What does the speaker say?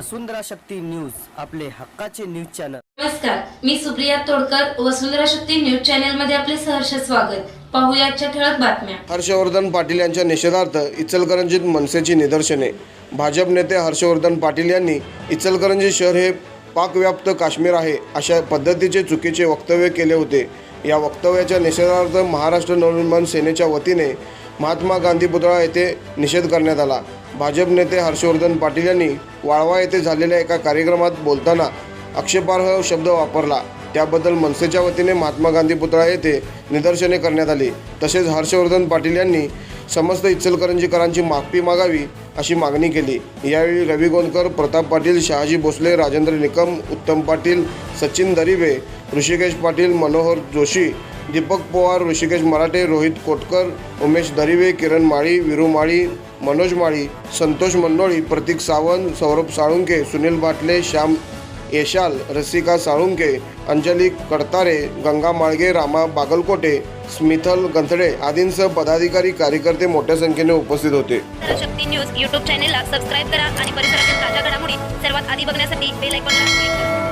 वसुंधरा Shakti news आपले हक्काचे news channel. नमस्कार मी सुप्रिया तोडकर वसुंधरा शक्ती न्यूज चॅनलमध्ये आपले सहर्ष स्वागत. पाहूया आजच्या ठळक बातम्या. हर्षवर्धन पाटील यांच्या निषेधार्थ इचलकरंजीत मनसेची निदर्शने. भाजप नेते हर्षवर्धन पाटील यांनी इचलकरंजी शहर हे पाकव्याप्त काश्मीर आहे अशा पद्धतीचे चुकीचे वक्तव्य केले होते. या वक्तव्याच्या निषेधार्थ महाराष्ट्र नवनिर्माण सेनेच्या वतीने महात्मा गांधी पुतळा येथे निषेध करण्यात आला. भाजप नेते हर्षवर्धन पाटील यांनी वाळवा येथे झालेल्या एका कार्यक्रमात बोलताना आक्षेपार्ह शब्द वापरला. त्याबद्दल मनसेच्या वतीने महात्मा गांधी पुतळा येथे निदर्शने करण्यात आली. तसेच हर्षवर्धन पाटील यांनी समस्त इचलकरंजीकरांची माफी मागावी अशी मागणी केली. यावेळी रवी गोंदकर प्रताप पाटील शहाजी भोसले राजेंद्र निकम उत्तम पाटील सचिन दरिबे ऋषिकेश पाटील मनोहर जोशी दीपक पवार ऋषिकेश मराठे रोहित कोटकर उमेश दरिवे किरण माळी विरू माळी मनोज माळी संतोष मंडोळी प्रतीक सावंत सौरभ साळुंके सुनील बाटले श्याम येशाल रसिका साळुंके अंजली कडतारे गंगा माळगे रामा बागलकोटे स्मिथल गंथडे आदींसह पदाधिकारी कार्यकर्ते मोठ्या संख्येने उपस्थित होते. शक्ती न्यूज यूट्यूब चॅनेलला सबस्क्राईब करा आणि परिसरातील ताज्या घडामोडी सर्वात आधी बघण्यासाठी बेल आयकॉनला